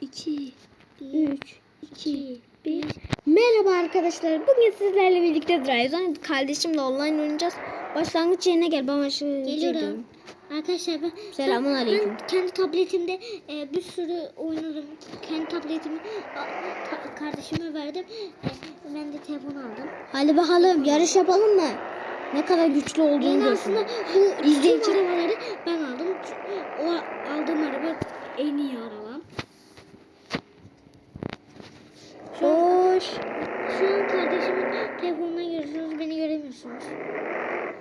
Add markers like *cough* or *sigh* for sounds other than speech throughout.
2, 3, 2, 1. Merhaba arkadaşlar. Bugün sizlerle birlikte Dryzone kardeşimle online oynayacağız. Başlangıç yerine gel. Bana şu Geliyorum. Arkadaşlar ben, Selamun ben, aleyküm. ben kendi tabletimde e, bir sürü oynadım. Kendi tabletimi a, ta- kardeşime verdim. E, ben de telefon aldım. Hadi bakalım yarış yapalım mı? Ne kadar güçlü olduğunu Yani görsün. aslında *laughs* bu İzleyici- arabaları ben aldım. O aldığım araba en iyi arabam. Hoş. Şu an kardeşimin telefonuna görüyorsunuz. Beni göremiyorsunuz.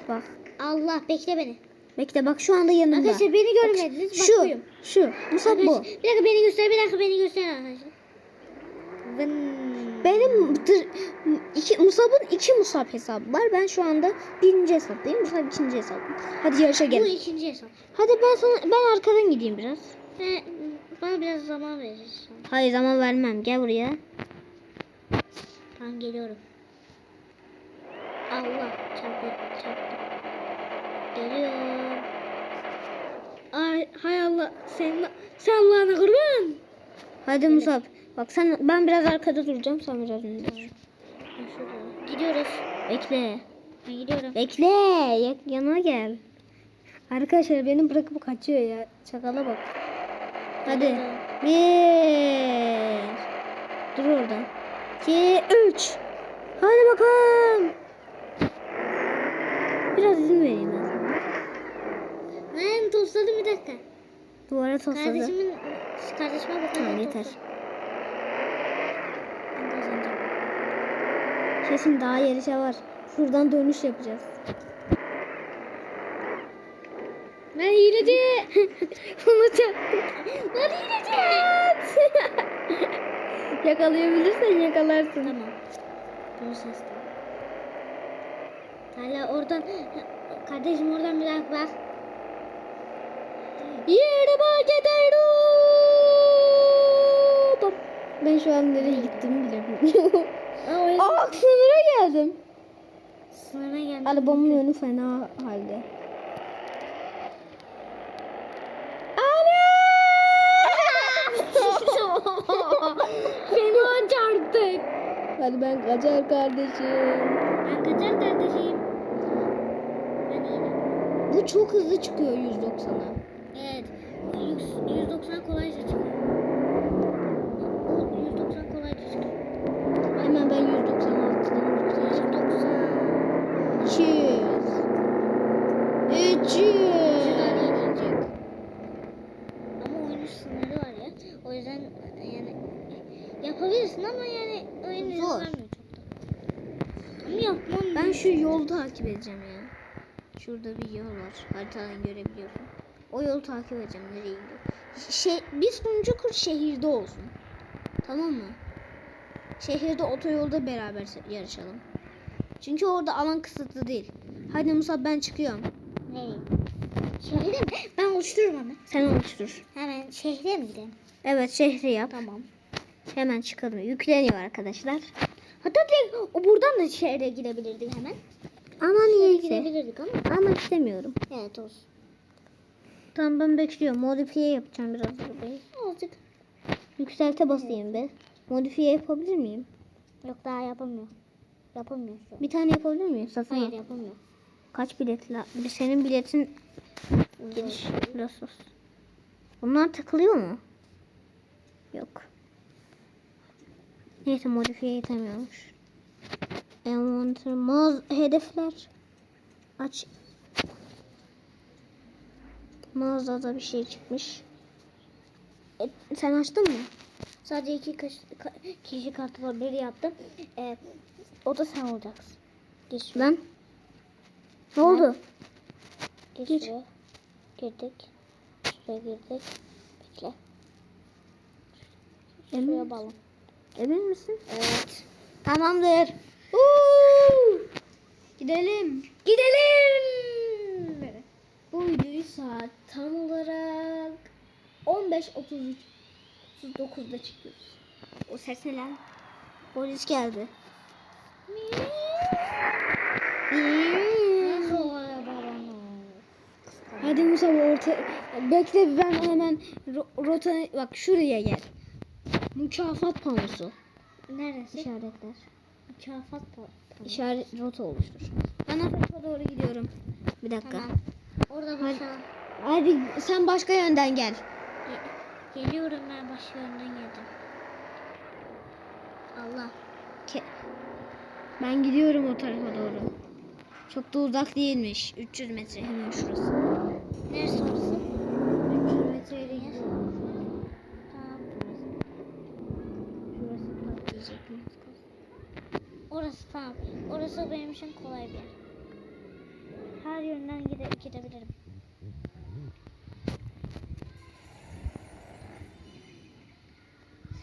Bak. Allah bekle beni. Bekle bak şu anda yanımda. Arkadaşlar beni görmediniz. Bak Şu. buyum. Şu. Musab bu. Bir dakika beni göster. Bir dakika beni göster arkadaşlar. Vın. Benim iki, Musab'ın iki Musab hesabı var. Ben şu anda birinci hesaptayım. Musab ikinci hesabı. Hadi yarışa Bu gel. ikinci hesap. Hadi ben sana ben arkadan gideyim biraz. Ve bana biraz zaman verirsin. Hayır zaman vermem. Gel buraya. Tamam geliyorum. Allah çarptı çarptı. Geliyorum. Ay hay Allah sen sen Allah'ına kurban. Hadi evet. Musab. Bak sen ben biraz arkada duracağım sen biraz önde. Gidiyoruz. Bekle. Ben gidiyorum. Bekle. Ya, yana gel. Arkadaşlar beni bırakıp kaçıyor ya. Çakala bak. Hadi. Bir. Dur oradan. 2, 3. Hadi bakalım. Biraz izin vereyim ben sana. Ben tosladım bir dakika. Duvara tosladı. Kardeşimin, kardeşime bakalım. Tamam yeter. Kesin daha yarışa şey var. Şuradan dönüş yapacağız. Ben hileci. *laughs* Unutacağım. Lan hileci. *laughs* Yakalayabilirsen yakalarsın. Tamam. Bu ses. Hala oradan kardeşim oradan bir dakika bak. Yere bak Ben şu an nereye gittiğimi bile bilmiyorum. Aa, sınıra geldim. sınırına gelmiş. Arabamın önü fena halde. Ana! Fena çarptık. Hadi ben kaçar kardeşim. Ben kaçar kardeşim. Ben iyiyim. Bu çok hızlı çıkıyor 190'a. Evet. 100, 190 kolayca çıkıyor. O 190 kolayca çıkıyor. Hemen ben 196'dan yükseleceğim. 190. 200. 300. Şuradan yenilecek. Ama oyunun sınırı var ya. O yüzden yani yapabilirsin ama yani oyun izin Zor. vermiyor çok da. Ama yapmam. Ben şu yolu takip edeceğim ya. Şurada bir yol var. Haritadan görebiliyorsun. O yolu takip edeceğim. Nereye gidiyor? Şey, bir sonuncu kur şehirde olsun. Tamam mı? Şehirde otoyolda beraber yarışalım. Çünkü orada alan kısıtlı değil. Hadi Musa ben çıkıyorum. Ne? Şehre mi? Ben oluştururum hemen. Sen oluştur. Hemen şehre mi gidelim? Evet şehri yap. Tamam. Hemen çıkalım. Yükleniyor arkadaşlar. Hatta direkt o buradan da şehre gidebilirdik hemen. Ama niyeyse. gidebilirdik ama. Ama istemiyorum. Evet olsun. Tamam ben bekliyorum. Modifiye yapacağım biraz arabayı. Azıcık. Yükselte basayım be. Modifiye yapabilir miyim? Yok daha yapamıyor. Yapamıyor şu an. Bir tane yapabilir miyim? Satın al. Hayır yapamıyor. Kaç bilet la? Bir senin biletin giriş Losos. Bunlar takılıyor mu? Yok. Neyse modifiye yetemiyormuş. Envanter hedefler. Aç. Mağazada bir şey çıkmış. E, sen açtın mı? Sadece iki ka- kişi kartı var. Biri yaptım. Ee, o da sen olacaksın. Geç. Ben. Ne oldu? Geç, Geç. şuraya. Girdik. Şuraya girdik. Bekle. Emin Şuraya misin? balon. Emin misin? Evet. Tamamdır. Uuu. Gidelim. Gidelim. Bu videoyu saat tam olarak 15.33 39'da çekiyoruz. O ses ne lan? Polis geldi. Hadi Musa orta bekle ben hemen ro- rota bak şuraya gel. Mükafat panosu. Neresi? İşaretler. Mükafat pa- İşaret rota oluştur. Ben tarafa doğru gidiyorum. Bir dakika. Tamam. Orada Hadi. şey. Hadi sen başka yönden gel. Ge- Geliyorum ben başka yönden geldim. Allah. Ke- ben gidiyorum o tarafa doğru. Çok da uzak değilmiş. 300 metre hemen şurası. Neresi orası? 300 metreyle gidiyorum. Tamam. Şurası patlayacak. Orası tamam. Orası benim için kolay bir yer. Her yönden gide gidebilirim.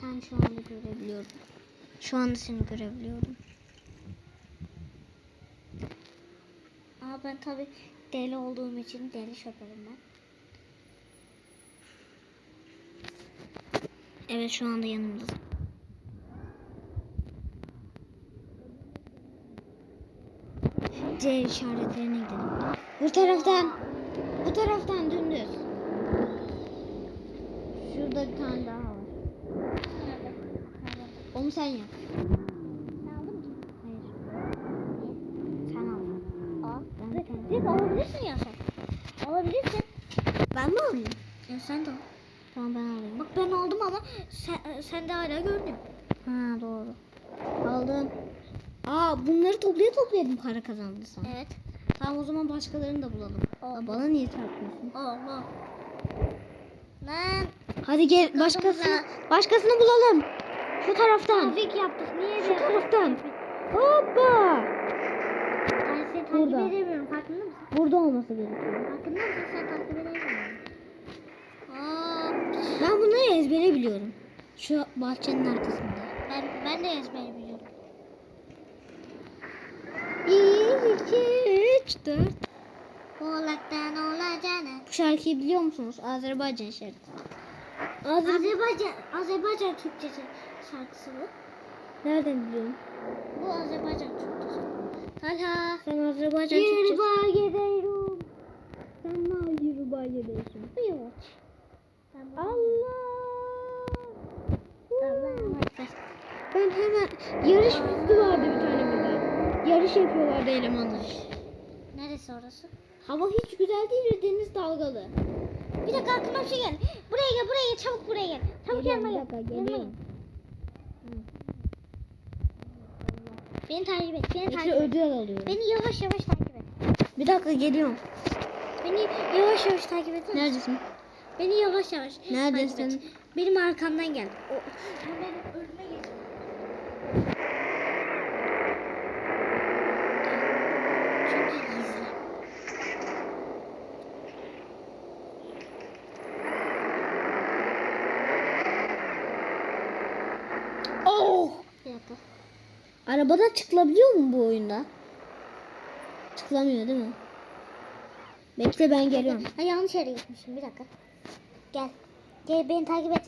Sen şu anda görebiliyorum. Şu anda seni görebiliyorum. Ama ben tabi deli olduğum için deli şoförüm ben. Evet şu anda yanımdasın. C işaretlerine gidelim. Bu taraftan. Bu taraftan dümdüz. Şurada bir tane daha var. Onu sen yap. Direkt alabilirsin ya sen. Alabilirsin. Ben mi alayım? Ya sen de al. Tamam ben alayım. Bak ben aldım ama sen, sen de hala görünüyor. Ha doğru. Aldım. Aa bunları toplaya toplaya mı para kazandın sen? Evet. Tamam o zaman başkalarını da bulalım. Aa. Bana niye çarpıyorsun? Allah. Lan. Hadi gel başkasını başkasını bulalım. Şu taraftan. Trafik yaptık. Niye Şu taraftan. Hoppa. Ben seni takip Burada. edemiyorum. Farkında mısın? Burada olması gerekiyor. Farkında mısın? Sen takip edemiyorum. Aa, Ben bunları ezbere biliyorum. Şu bahçenin arkasında. ben, ben de ezbere biliyorum. Bir, dört. Oğlaktan olacağını. Bu şarkıyı biliyor musunuz? Azerbaycan şarkısı. Azerbaycan. Azerbaycan, Azerbaycan Türkçesi şarkısı bu. Nereden biliyorsun? Bu Azerbaycan Türkçesi. Talha. Sen Azerbaycan Türkçesi. bağ giderim. Sen ne Yurubanya'daysın? Yok. Allah. Ben hemen yarış pisti vardı bir tane burada. Yarış yapıyorlardı elemanlar. Orası? Hava hiç güzel değil ve deniz dalgalı. Bir dakika aklıma bir şey geldi. Buraya gel, buraya gel. Çabuk buraya gel. Çabuk Geliyorum, yanıma gel. Yanıma gel. Beni takip et. Beni takip et. ödül alıyorum. Beni yavaş yavaş takip et. Bir dakika geliyorum. Beni yavaş yavaş takip et. Neredesin? Beni yavaş yavaş Neredesin? takip et. Benim arkamdan gel. O, benim önüme geç. Çünkü gizli. Oh! Bir dakika. Arabadan çıkılabiliyor mu bu oyunda? Çıkılamıyor değil mi? Bekle ben geliyorum. Ha, yanlış yere gitmişim. Bir dakika. Gel. Gel beni takip et.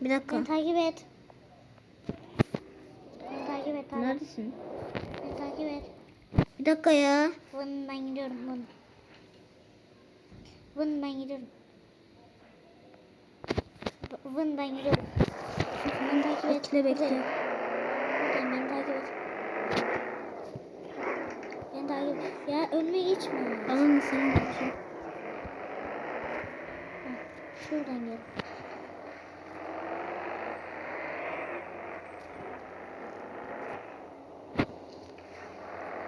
Bir dakika. Beni takip et. Beni takip et. Takip. Neredesin? Beni takip et. Bir dakika ya. Vın ben gidiyorum vın. Vın ben gidiyorum. Vın ben gidiyorum. Beni takip et. Bekle bekle. Buradayım. Buradayım, beni takip et. Et. Ya önüme geçme. Mı senin için? Şuradan gel.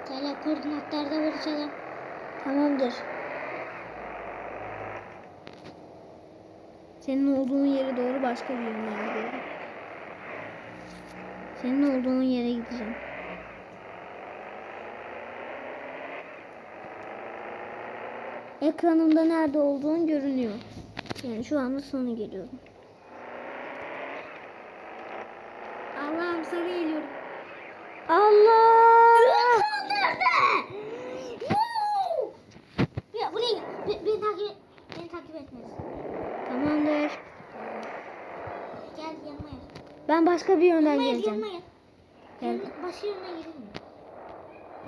Gel koordinatlarda buluşalım. Tamamdır. Senin olduğun yere doğru başka bir yönden gidiyorum. Senin olduğun yere gideceğim. Ekranımda nerede olduğun görünüyor. Yani şu anda sana geliyorum. Allah'ım sana geliyorum. Allah! Ya buraya gel. Be- beni takip et. Beni takip etmelisin. Tamamdır. Gel yanıma gel. Ben başka bir yönden Yanıma gel, geleceğim. yanıma gel. Gel. Başka yerine gidelim.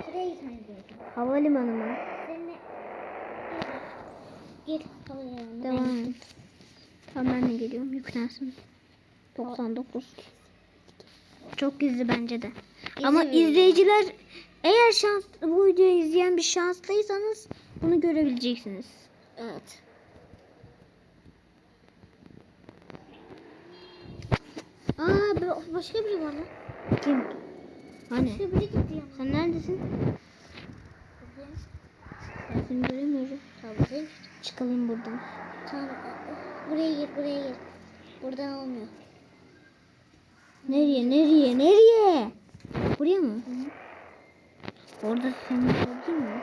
Şuraya gitmemiz gerekiyor. Havalimanı mı? Gel. Devam et. Tamam ben de geliyorum. Yüklensin. 99. Çok gizli bence de. Ama İzin verin. izleyiciler eğer şans bu videoyu izleyen bir şanslıysanız bunu görebileceksiniz. Evet. Aa başka biri var lan. Kim? Hani? Başka biri gitti yanına. Sen neredesin? Ben seni göremiyorum. Tamam. Çıkalım buradan. Tamam. Buraya gir buraya gir. Buradan olmuyor. Nereye? Nereye? Nereye? Buraya mı? Orada senin değil mi?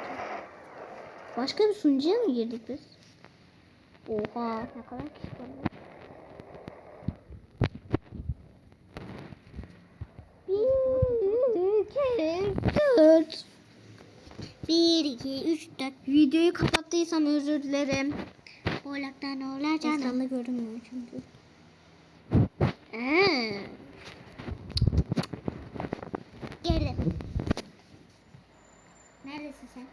Başka bir sunucuya mı girdik biz? Oha. Ne kadar kişi var? Bir, iki, dört. Bir, iki, üç, dört. Videoyu kapattıysam özür dilerim. Oğlaktan oğlak canım. Ekranda görünmüyor çünkü. Ee. Geldim. Neredesin sen?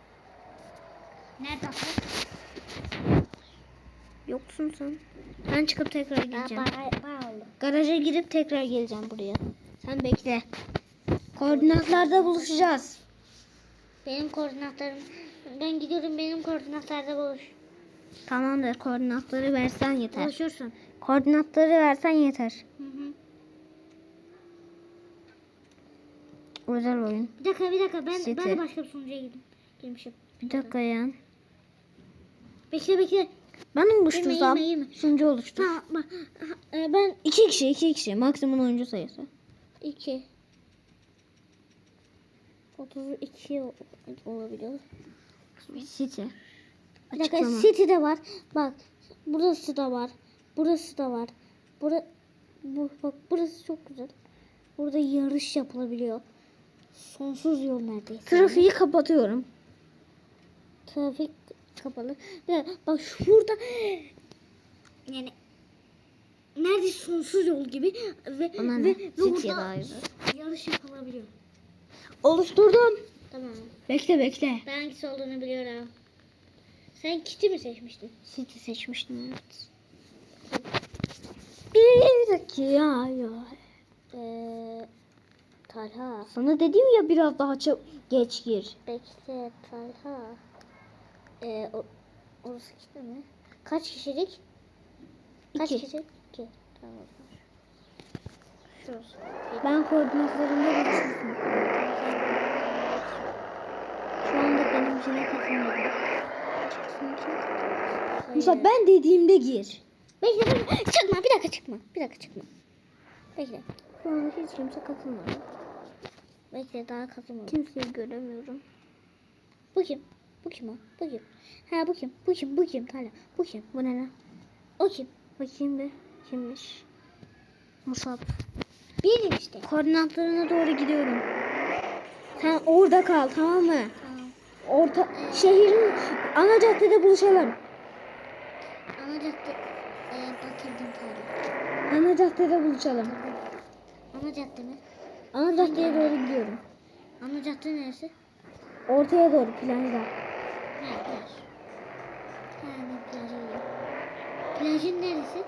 Neredesin? Yoksun sen. Ben çıkıp tekrar Aa, geleceğim. bana oldu. Garaja girip tekrar geleceğim buraya. Sen bekle. Koordinatlarda buluşacağız. Benim koordinatlarım. Ben gidiyorum benim koordinatlarda buluş. Tamamdır. Koordinatları versen yeter. Buluşursun. Koordinatları versen yeter. Hı hı. Özel oyun. Bir dakika bir dakika ben City. ben de başka bir sunucuya girdim. Girmişim. Bir dakika ya. Bekle bekle. Ben oluştursam girme, girme. sunucu oluştur. Tamam bak. Ee, ben İki kişi, iki kişi. Maksimum oyuncu sayısı. 2 32 ol- olabiliyor. City. Bir dakika Açıklama. City'de var. Bak burası da var. Burası da var. Bura, bu, bak burası çok güzel. Burada yarış yapılabiliyor. Sonsuz yol neredeyse. Trafiği kapatıyorum. Trafik kapalı. Dakika, bak şurada yani neredeyse sonsuz yol gibi ve Ona ve, ve orada yarış yapılabiliyor. Oluşturdum. Tamam. Bekle bekle. Ben hangisi olduğunu biliyorum. Sen kiti mi seçmiştin? City seçmiştim evet. Bir dakika ya. ya. Ee, Talha. Sana dedim ya biraz daha çab- geç gir. Bekle Talha. Ee, o, orası kiti mi? Kaç kişilik? Kaç İki. kişilik? İki. Tamam. Şurası. Ben koordinatlarımda buluşmuşum. Şu anda benimkine katılmadım. Musa Hayır. ben dediğimde gir. Bekle bekle. Çıkma bir dakika çıkma. Bir dakika çıkma. Bekle. Şu anda hiç kimse katılmadı. Bekle daha katılmadım. Kimseyi göremiyorum. Bu kim? Bu kim o? Bu kim? Ha bu kim? Bu kim? Bu kim? Talha. Bu kim? Bu ne lan? O kim? Bakayım bir. Kimmiş? Musab. Benim işte. Koordinatlarına doğru gidiyorum. Sen orada kal tamam mı? Tamam. Orta şehrin ana caddede buluşalım. Ana cadde. E, batırdım Talha. Ana caddede buluşalım. Ana cadde mi? Ana caddeye doğru gidiyorum. Ana cadde neresi? Ortaya doğru plajda. Ha plaj. Ha ne. Plajın neresi?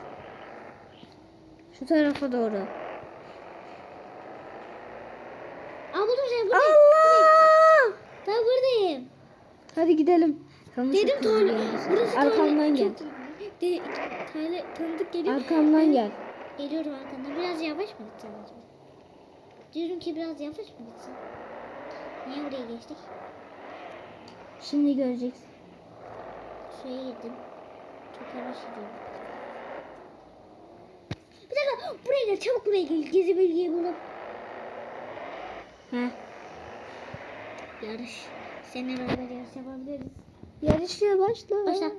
Şu tarafa doğru. Aa buldum seni buradayım. Allah! Ben buradayım. Hadi gidelim. Kamu Dedim tuvalet. Burası Arkamdan gel. Çok- De, tuvalet tanıdık geliyor. Arkamdan gel. Geliyorum arkandan. Biraz yavaş mı gitsen acaba? Diyorum ki biraz yavaş mı gitsen? Niye buraya geçtik? Şimdi göreceksin. Suya girdim. Çok yavaş gidiyorum. Bir dakika buraya gel çabuk buraya gel. Gezi bölgeyi bulup. Heh. Yarış. Seninle beraber yarış yapabiliriz. Yarışıyor başla. Başla.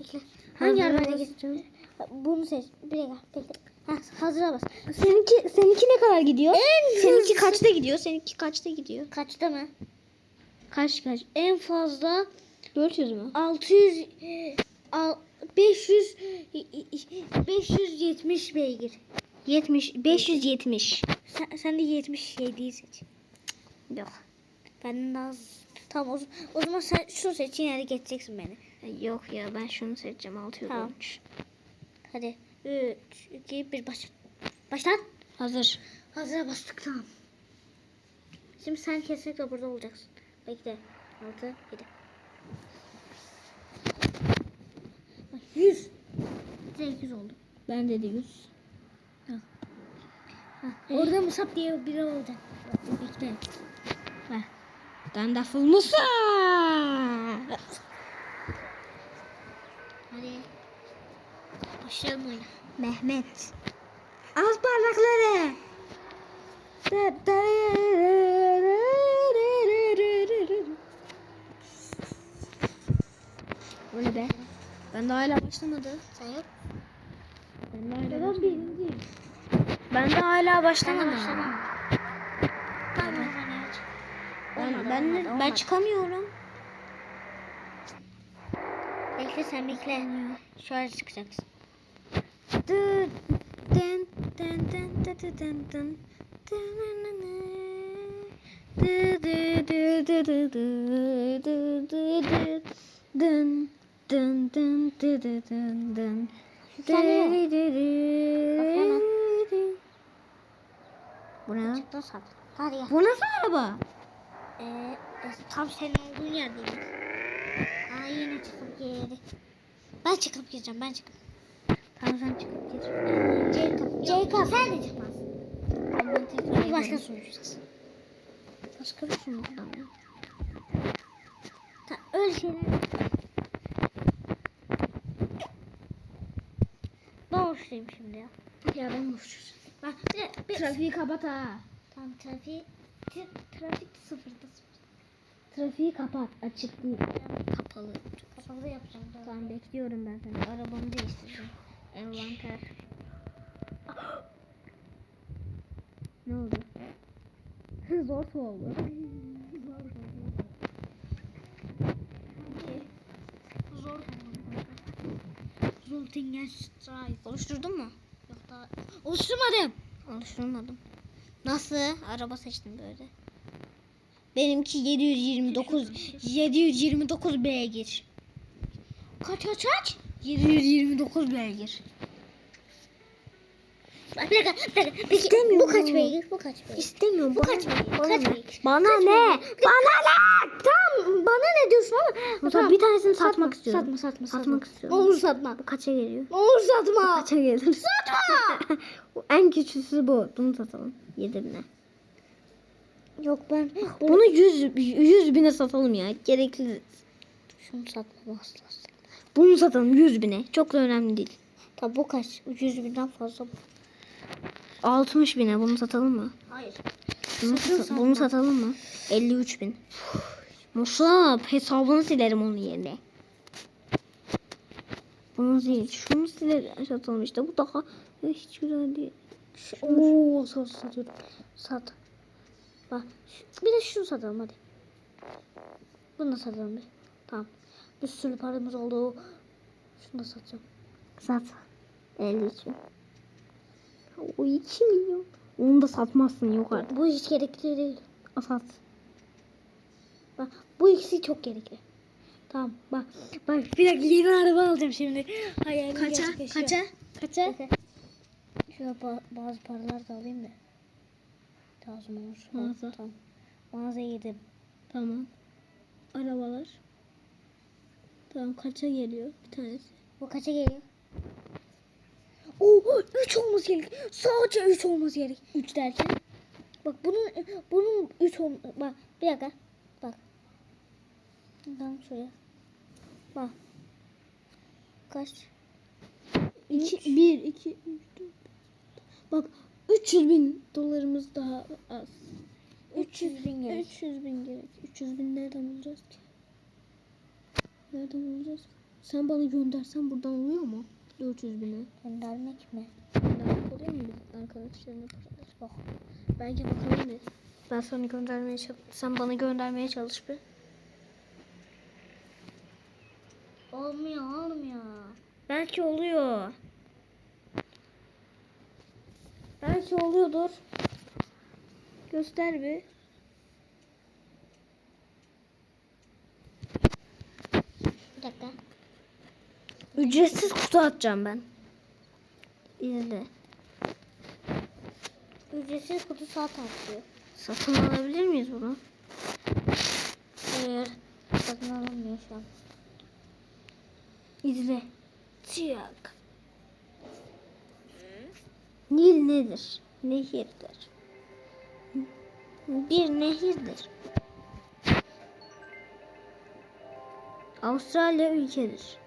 Bekle. Hangi git? basacağım. Bunu seç. Bir dakika bekle. Ha, hazıra bas. Seninki, seninki ne kadar gidiyor? En Seninki hızlısı- kaçta gidiyor? Seninki kaçta gidiyor? Kaçta mı? Kaç kaç? En fazla 400 mü? 600 e, al- 500 570 beygir. 70 570. Sen, sen de 77'yi seç. Yok. Daha az. Tamam o, o zaman sen şunu seç yine de geçeceksin beni. Yok ya ben şunu seçeceğim 613. Hadi 3 2 1 başla. Başlat. Hazır. Hazıra bastık tamam. Şimdi sen kesinlikle burada olacaksın. Bekle. 6, 7. 100. Direkt 100 oldu. Ben de 100. Orada Musab diye biri olacak. Bekle. Ver. Dandafıl Musa. Hadi. Başlayalım oyuna. Mehmet. Az parmakları. O ne be? Ben de hala başlamadı. Sen yok. Ben de hala Ben birinci. Ben de hala de başlamadım. Ben, Olmadı, ben, olmadı, ben çıkamıyorum. Bekle sen bekle. Şöyle çıkacaksın. Dın, dın, dın, dın, dın, dın, dın, dın. Dı, dı, dı, dı, dı, dı, dı, dı, dı. Dın, dın, dın, dı, dı, dın, dın. Sen Dı, ne? dı, dı, Bak hemen. dı. Bu ne? Çıktın sat. Hadi gel. Bu nasıl araba? Ee, e, tam senin olduğun yerdeyim. Aa yine çıkıp girdi. Ben çıkıp gireceğim ben çıkıp. Tamam sen çıkıp gir. Jacob. Jacob. Sen de çıkmaz. Bir başka sunacağız. Başka bir mi yapacağım? Ta, öyle şeyler. Ben hoşlayayım şimdi ya. Ya ben boşuz. Bak bir, bir, Trafiği kapat ha. Tam trafik, tra- trafik sıfırda sıfır. Trafiği kapat. Açık değil. Kapalı. Kapalı yapacağım. Tamam bekliyorum ben seni. Arabamı değiştireceğim. Envanter. ne oldu? *laughs* Zor oldu. Zor Zoltingen Strike. Oluşturdun mu? Daha. Oluşturmadım. Oluşturmadım. Nasıl? Araba seçtim böyle. Benimki 729 729 beygir. Kaç kaç kaç? 729 beygir. Bir dakika, bir İstemiyorum. Bu kaç beygir? Bu kaç beygir? İstemiyorum. Bu kaç beygir? Bana Kaç ne? beygir? Bana ne? beygir? Bana ne? Tam bana ne diyorsun ama Musa bir tanesini Satma, satmak istiyorum. Satma satma satma. Satmak istiyorum. olur satma. Bu kaça geliyor? Olur satma. Kaça gelir? Satma! *laughs* en küçüsü bu. Bunu satalım. 7 bine. Yok ben Bunu 100, 100 bine satalım ya. Gerekli. şunu satmam asla. Bunu satalım 100 bine. Çok da önemli değil. Tabi bu kaç? 100 binden fazla bu. 60 bine bunu satalım mı? Hayır. Bunu, sa- satalım mı? 53 bin. Musab hesabını silerim onun yerine. Bunu sil. Şunu silerim. Satalım işte. Bu daha hiç güzel değil. Oo sat satıyorum. Sat. Bak bir de şunu satalım hadi. Bunu da satalım bir. Tamam. Bir sürü paramız oldu. Şunu da satacağım. Sat. 53 bin. O 2 milyon. Onu da satmazsın yok artık. Bu hiç gerekli değil. Sat. Bak bu ikisi çok gerekli. Tamam bak. Bak bir dakika yeni araba alacağım şimdi. Hayalim Kaça? Kaça? Kaça? Şöyle ba- bazı paralar da alayım da. Lazım olur. Mağaza. Tamam. Mağazaya yedim. Tamam. Arabalar. Tamam kaça geliyor bir tanesi? Bu kaça geliyor? Oo 3 olması gerek. Sadece 3 olması gerek. 3 derken. Bak bunun bunun 3 ol bak bir dakika. Bak. Tamam şöyle. Bak. Kaç? 2, 1, 2, 3, 4. Bak 300 bin dolarımız daha az. 300 bin gerek. 300 bin gerek. 300 bin nereden bulacağız ki? Nereden bulacağız? Sen bana göndersen buradan oluyor mu? 400 bine. Göndermek mi? Göndermek oluyor mu biz arkadaşlarına paralar? Bak. Belki bakalım bir. Ben sana göndermeye çalış. Sen bana göndermeye çalış bir. Olmuyor olmuyor. Belki oluyor. Belki oluyordur. Göster bir. Bir dakika. Ücretsiz kutu atacağım ben. İzle. Ücretsiz kutu saat artıyor. Satın alabilir miyiz bunu? Hayır. Satın alınmıyor şu an. İzle. Çık. Nil nedir? Nehirdir. Bir nehirdir. Avustralya ülkedir.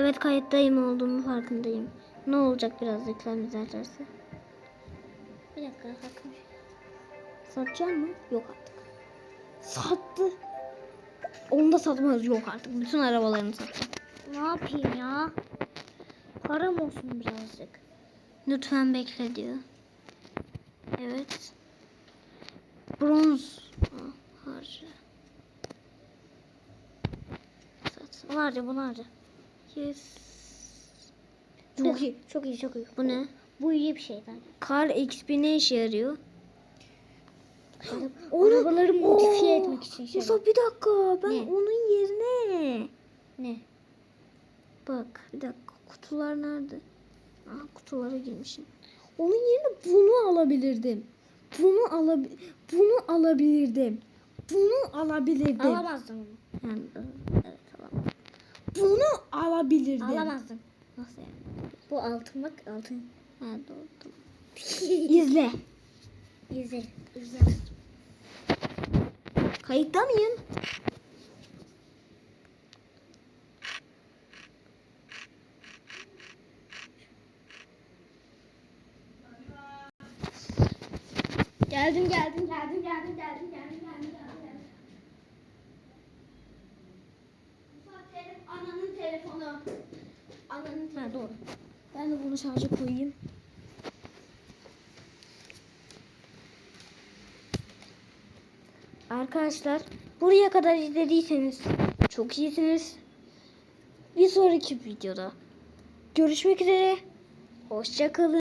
Evet kayıttayım olduğumu farkındayım. Ne olacak biraz reklam izlerlerse? Bir dakika sakın. Satacak mı? Yok artık. Sattı. Onu da satmaz. Yok artık. Bütün arabalarını sattı. Ne yapayım ya? Param olsun birazcık. Lütfen bekle diyor. Evet. Bronz harca. Sat. Bunu bunu harca. Yes. Çok iyi çok iyi çok iyi. Bu ne? Bu iyi bir şey bence. Kar XP ne işe yarıyor? Arabaları modifiye etmek için şey. Musa bir dakika. Ben Ne? onun yerine. Ne? Bak bir dakika. Kutular nerede? Aa, kutulara girmişim. Onun yerine bunu alabilirdim. Bunu alab bunu alabilirdim. Bunu alabilirdim. Alamazdın onu. Yani. Bunu alabilirdim. Alamazdın. Nasıl yani? Bu altın bak altın. Ha doğru tamam. *laughs* İzle. İzle. İzle. Kayıtta mıyım? Geldim geldim geldim geldim geldim geldim geldim geldim. Ananın telefonu. Ananın Ha doğru. Ben de bunu şarja koyayım. Arkadaşlar buraya kadar izlediyseniz çok iyisiniz. Bir sonraki videoda görüşmek üzere. Hoşçakalın.